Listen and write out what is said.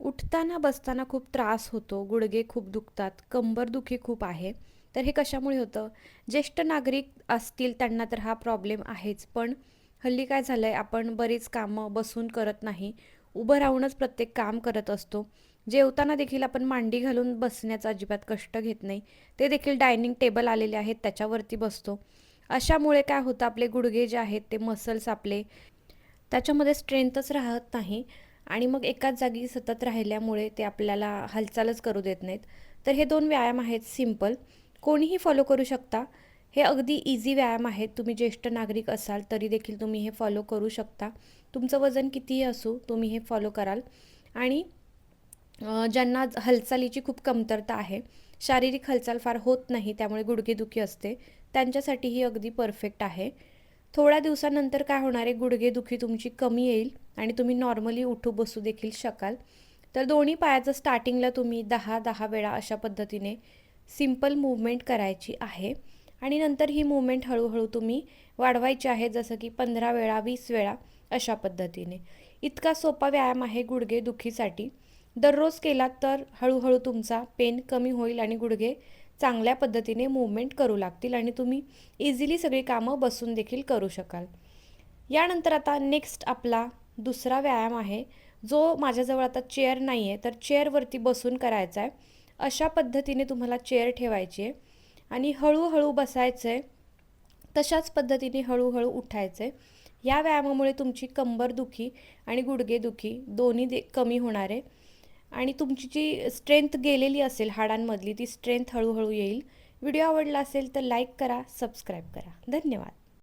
उठताना बसताना खूप त्रास होतो गुडघे खूप दुखतात कंबरदुखी खूप आहे. तर हे कशामुळे होतं? ज्येष्ठ नागरिक असतील त्यांना तर हा प्रॉब्लेम आहेच पण हल्ली काय झालं आहे आपण बरीच कामं बसून करत नाही. उभं राहूनच प्रत्येक काम करत असतो. जेवताना देखील आपण मांडी घालून बसण्याचा अजिबात कष्ट घेत नाही. ते देखील डायनिंग टेबल आलेले आहेत त्याच्यावरती बसतो. अशामुळे काय होतं आपले गुडघे जे आहेत ते मसल्स आपले त्याच्यामध्ये स्ट्रेंथच राहत नाही. आणि मग एकाच जागी सतत राहिल्यामुळे ते आपल्याला हालचालच करू देत नाहीत. तर हे दोन व्यायाम आहेत सिंपल कोणीही फॉलो करू शकता. हे अगदी इझी व्यायाम आहेत. तुम्ही ज्येष्ठ नागरिक असाल तरी देखील तुम्ही हे फॉलो करू शकता. तुमचं वजन कितीही असो तुम्ही हे फॉलो कराल. आणि ज्यांना हालचालीची खूप कमतरता आहे शारीरिक हालचाल फार होत नाही त्यामुळे गुडघेदुखी असते त्यांच्यासाठी ही अगदी परफेक्ट आहे. थोड्या दिवसानंतर काय होणार आहे? गुडघेदुखी तुमची कमी येईल आणि तुम्ही नॉर्मली उठू बसू देखील शकाल. तर दोन्ही पायाचं स्टार्टिंगला तुम्ही दहा दहा वेळा अशा पद्धतीने सिंपल मूवमेंट करायची आहे. आणि नंतर ही मूवमेंट हळूहळू तुम्ही वाढवायची आहे जसं की पंधरा वेळा वीस वेळा अशा पद्धतीने. इतका सोपा व्यायाम आहे गुडघे दुखीसाठी दररोज केलात तर हळूहळू तुमचा पेन कमी होईल आणि गुडघे चांगल्या पद्धतीने मूवमेंट करू लागतील आणि तुम्ही इझिली सगळी कामं बसून देखील करू शकाल. यानंतर आता नेक्स्ट आपला दुसरा व्यायाम आहे जो माझ्याजवळ आता चेअर नाही आहे तर चेअरवरती बसून करायचा आहे अशा पद्धतीने तुम्हाला चेअर ठेवायची आहे आणि हळूहळू बसायचं आहे तशाच पद्धतीने हळूहळू उठायचं आहे या व्यायामामुळे तुमची कंबरदुखी आणि गुडघेदुखी दोन्ही दे कमी होणार. आहे आणि तुमची जी स्ट्रेंथ गेलेली असेल हाडांमधली ती स्ट्रेंथ हळूहळू येईल. व्हिडिओ आवडला असेल तर लाईक करा सबस्क्राईब करा. धन्यवाद.